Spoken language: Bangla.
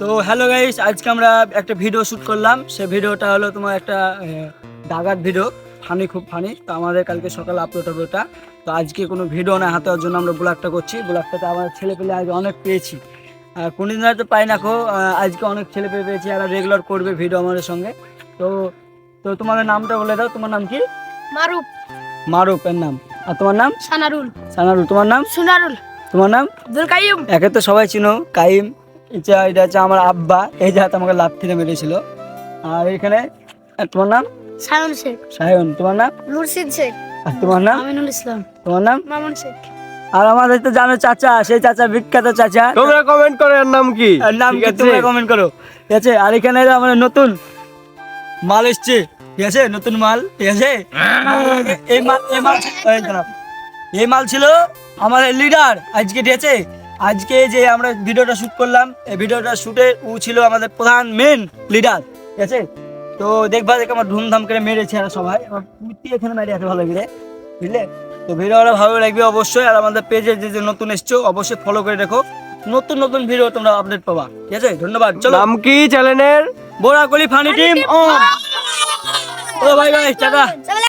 তো হ্যালো গাইস আজকে আমরা একটা ভিডিও শুট করলাম। সে ভিডিওটা হলো তোমার একটা ডাগার ভিডিও ফানি খুব ফানি তো আমাদের কালকে সকালে আপলোড হবে ওটা। তো আজকে কোনো ভিডিও না হাতে জন্য আমরা ব্লগটা করছি। ব্লগটাতে আমার ছেলে পেলে আজ অনেক পেয়েছি। আর কোনদিন হয়তো পাই না খো আজকে অনেক ছেলে পেয়ে পেয়েছি আর রেগুলার করবে ভিডিও আমাদের সঙ্গে। তো তো তোমাদের নামটা বলে দাও। তোমার নাম কি? মারুফ। মারুফ এর নাম। আর তোমার নাম? সানারুল। সানারুল। তোমার নাম? সুনারুল। তোমার নাম? কাইম একে তো সবাই চিনো কাইম এটা এটা হচ্ছে আমার আব্বা এই যে হাতে আমাকে লাভ থেকে মেরেছিল। আর এখানে তোমার নাম? সায়ন শেখ। সায়ন তোমার নাম? মুর্শিদ শেখ। আর তোমার নাম? আমিনুল ইসলাম। তোমার নাম? মামুন শেখ। আর আমাদের তো জানো চাচা সেই চাচা বিখ্যাত চাচা। তোমরা কমেন্ট করো এর নাম কি? আর নাম কি? তোমরা কমেন্ট করো। ঠিক আছে আর এখানে আমাদের নতুন মাল এসছে। ঠিক আছে নতুন মাল ঠিক আছে? এই মাল এই মাল এই এই মাল ছিল আমাদের লিডার আজকে ঠিক আছে? আজকে যে আমরা ভিডিওটা শুট করলাম এই ভিডিওটা শুটে ও ছিল আমাদের প্রধান মেন লিডার ঠিক আছে? তো দেখবা দেখে আমার ধুমধাম করে মেরেছে আর সবাই। আমার কুর্তি এখানে মেরে আছে ভালো করে বুঝলে? তো ভিডিওটা ভালো লাগবে অবশ্যই আর আমাদের পেজে যে যে নতুন এসছো অবশ্যই ফলো করে রেখো। নতুন নতুন ভিডিও তোমরা আপডেট পাবা ঠিক আছে? ধন্যবাদ চলো। নাম কি চ্যানেলের বোরাকলি ফানি টিম ও বাই বাই টাটা।